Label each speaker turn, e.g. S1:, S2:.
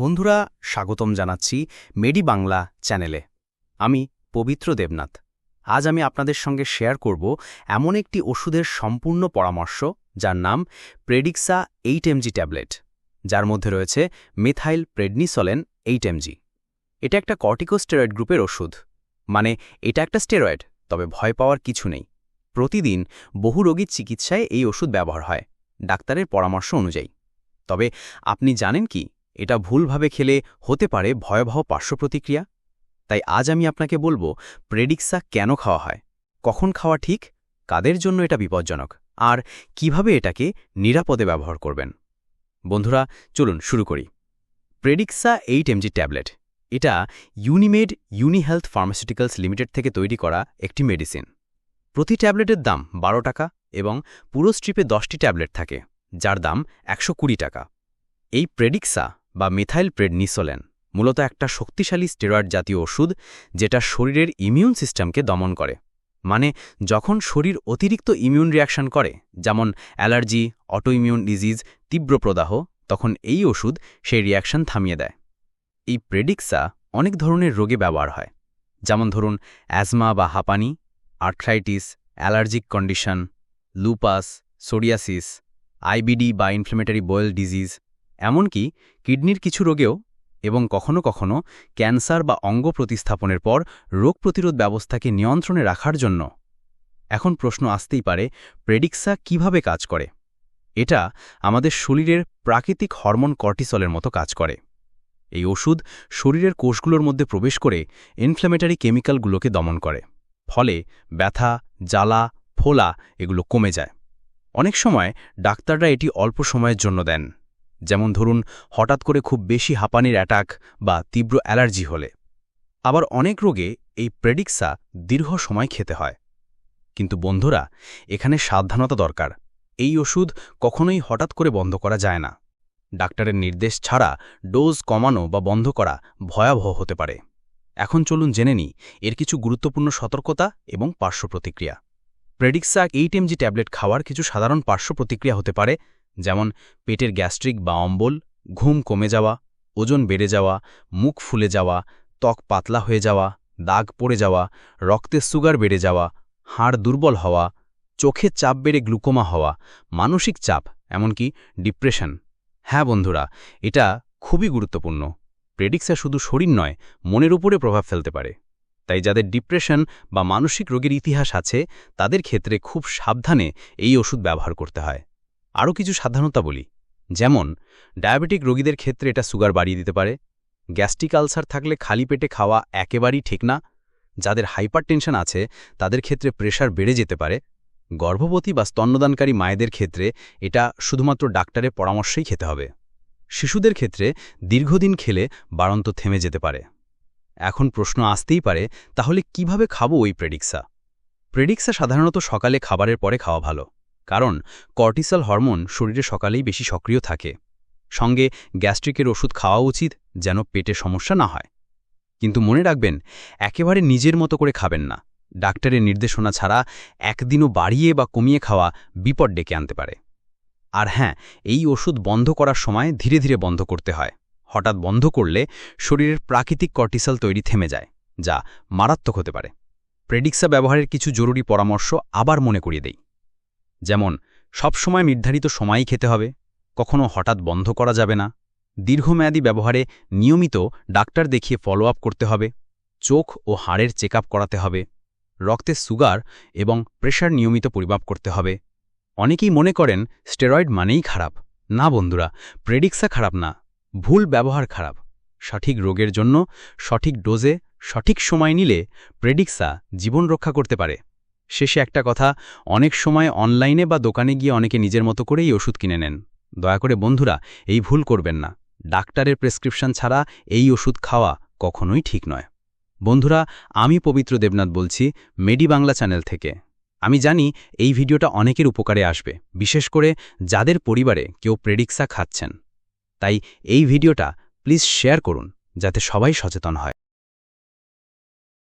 S1: বন্ধুরা, স্বাগতম জানাচ্ছি মেডি বাংলা চ্যানেলে। আমি পবিত্র দেবনাথ। আজ আমি আপনাদের সঙ্গে শেয়ার করব এমন একটি ওষুধের সম্পূর্ণ পরামর্শ যার নাম প্রেডিক্সা এইট এমজি ট্যাবলেট। যার মধ্যে রয়েছে মিথাইল প্রেডনিসলেন এইট এমজি এটা একটা কর্টিকোস্টেরয়েড গ্রুপের ওষুধ। মানে এটা একটা স্টেরয়েড, তবে ভয় পাওয়ার কিছু নেই। প্রতিদিন বহু রোগীর চিকিৎসায় এই ওষুধ ব্যবহার হয়, ডাক্তারের পরামর্শ অনুযায়ী। তবে আপনি জানেন কি? এটা ভুলভাবে খেলে হতে পারে ভয়াবহ পার্শ্বপ্রতিক্রিয়া? তাই আজ আমি আপনাকে বলব, প্রেডিক্সা কেন খাওয়া হয়? কখন খাওয়া ঠিক? কাদের জন্য এটা বিপজ্জনক? আর কীভাবে এটাকে নিরাপদে ব্যবহার করবেন? বন্ধুরা, চলুন শুরু করি। Predixa eight MG tablet. এটা ইউনিমেড ইউনিহেলথ ফার্মাসিউটিক্যালস লিমিটেড থেকে তৈরি করা একটি মেডিসিন। প্রতি ট্যাবলেটের দাম বারো টাকা এবং পুরো স্ট্রিপে দশটি ট্যাবলেট থাকে, যার দাম একশো কুড়ি টাকা। এই প্রেডিক্সা বা মিথাইল প্রেডনিসোলেন মূলত একটা শক্তিশালী স্টেরয়েড জাতীয় ওষুধ যেটা শরীরের ইমিউন সিস্টেমকে দমন করে। মানে যখন শরীর অতিরিক্ত ইমিউন রিয়াকশন করে, যেমন অ্যালার্জি, অটোইমিউন ডিজিজ, তীব্র প্রদাহ, তখন এই ওষুধ সেই রিয়াকশন থামিয়ে দেয়। এই প্রেডিক্সা অনেক ধরনের রোগে ব্যবহার হয়। যেমন ধরুন, অ্যাজমা বা হাঁপানি, arthritis, allergic condition, lupus, psoriasis, IBD বা ইনফ্লেমেটারি বয়েল ডিজিজ এমনকি কিডনির কিছু রোগেও এবং কখনো কখনো ক্যান্সার বা অঙ্গ প্রতিস্থাপনের পর রোগ প্রতিরোধ ব্যবস্থাকে নিয়ন্ত্রণে রাখার জন্য। এখন প্রশ্ন আসতেই পারে, প্রেডিক্সা কীভাবে কাজ করে? এটা আমাদের শরীরের প্রাকৃতিক হরমোন কর্টিসলের মতো কাজ করে। এই ওষুধ শরীরের কোষগুলোর মধ্যে প্রবেশ করে ইনফ্ল্যামেটারি কেমিক্যালগুলোকে দমন করে। ফলে ব্যথা, জ্বালা, ফোলা এগুলো কমে যায়। অনেক সময় ডাক্তাররা এটি অল্প সময়ের জন্য দেন। যেমন ধরুন, হঠাৎ করে খুব বেশি হাঁপানির অ্যাটাক বা তীব্র অ্যালার্জি হলে। আবার অনেক রোগে এই প্রেডিক্সা দীর্ঘ সময় খেতে হয়। কিন্তু বন্ধুরা, এখানে সাবধানতা দরকার। এই ওষুধ কখনোই হঠাৎ করে বন্ধ করা যায় না। ডাক্তারের নির্দেশ ছাড়া ডোজ কমানো বা বন্ধ করা ভয়াবহ হতে পারে। এখন চলুন জেনে নিই, এর কিছু গুরুত্বপূর্ণ সতর্কতা এবং পার্শ্ব প্রতিক্রিয়া। প্রেডিক্সা এইট এমজি ট্যাবলেট খাওয়ার কিছু সাধারণ পার্শ্ব প্রতিক্রিয়া হতে পারে যেমন পেটের গ্যাস্ট্রিক বা অম্বল, ঘুম কমে যাওয়া, ওজন বেড়ে যাওয়া, মুখ ফুলে যাওয়া, ত্বক পাতলা হয়ে যাওয়া, দাগ পড়ে যাওয়া রক্তের সুগার বেড়ে যাওয়া, হাড় দুর্বল হওয়া চোখের চাপ বেড়ে গ্লুকোমা হওয়া, মানসিক চাপ, এমনকি ডিপ্রেশন। হ্যাঁ বন্ধুরা, এটা খুবই গুরুত্বপূর্ণ। প্রেডিক্সা শুধু শরীর নয়, মনের উপরে প্রভাব ফেলতে পারে। তাই যাদের ডিপ্রেশন বা মানসিক রোগের ইতিহাস আছে, তাদের ক্ষেত্রে খুব সাবধানে এই ওষুধ ব্যবহার করতে হয়। আরও কিছু সাধারণতা বলি। যেমন, ডায়াবেটিক রোগীদের ক্ষেত্রে এটা সুগার বাড়িয়ে দিতে পারে, গ্যাস্ট্রিক আলসার থাকলে খালি পেটে খাওয়া একেবারেই ঠিক না, যাদের হাইপার আছে তাদের ক্ষেত্রে প্রেশার বেড়ে যেতে পারে, গর্ভবতী বা স্তন্যদানকারী মায়েদের ক্ষেত্রে এটা শুধুমাত্র ডাক্তারের পরামর্শেই খেতে হবে। শিশুদের ক্ষেত্রে দীর্ঘদিন খেলে বাড়ন্ত থেমে যেতে পারে। এখন প্রশ্ন আসতেই পারে, তাহলে কীভাবে খাব ওই প্রেডিক্সা? প্রেডিক্সা সাধারণত সকালে খাবারের পরে খাওয়া ভালো। কারণ কর্টিসল হরমোন শরীরে সকালেই বেশি সক্রিয় থাকে। সঙ্গে গ্যাস্ট্রিকের ওষুধ খাওয়া উচিত যেন পেটে সমস্যা না হয়। কিন্তু মনে রাখবেন, একেবারে নিজের মতো করে খাবেন না। ডাক্তারের নির্দেশনা ছাড়া একদিনও বাড়িয়ে বা কমিয়ে খাওয়া বিপদ ডেকে আনতে পারে। আর হ্যাঁ এই ওষুধ বন্ধ করার সময় ধীরে ধীরে বন্ধ করতে হয়। হঠাৎ বন্ধ করলে শরীরের প্রাকৃতিক কর্টিসাল তৈরি থেমে যায়, যা মারাত্মক হতে পারে। প্রেডিক্সা ব্যবহারের কিছু জরুরি পরামর্শ আবার মনে করিয়ে দেই। যেমন, সবসময় নির্ধারিত সময়ই খেতে হবে, কখনো হঠাৎ বন্ধ করা যাবে না, দীর্ঘমেয়াদী ব্যবহারে নিয়মিত ডাক্তার দেখিয়ে ফলো আপ করতে হবে, চোখ ও হাড়ের চেক করাতে হবে রক্তের সুগার এবং প্রেশার নিয়মিত পরিমাপ করতে হবে। অনেকেই মনে করেন স্টেরয়েড মানেই খারাপ। না বন্ধুরা প্রেডিক্সা খারাপ না, ভুল ব্যবহার খারাপ। সঠিক রোগের জন্য সঠিক ডোজে সঠিক সময় নিলে প্রেডিক্সা জীবন রক্ষা করতে পারে। শেষে একটা কথা, অনেক সময় অনলাইনে বা দোকানে গিয়ে অনেকে নিজের মতো করেই ওষুধ কিনে নেন। দয়া করে বন্ধুরা, এই ভুল করবেন না। ডাক্তারের প্রেসক্রিপশন ছাড়া এই ওষুধ খাওয়া কখনোই ঠিক নয়। বন্ধুরা, আমি পবিত্র দেবনাথ বলছি, মেডি বাংলা চ্যানেল থেকে। আমি জানি এই ভিডিওটা অনেকের উপকারে আসবে, বিশেষ করে যাদের পরিবারে কেউ প্রেডিক্সা খাচ্ছেন। তাই এই ভিডিওটা প্লিজ শেয়ার করুন, যাতে সবাই সচেতন হয়।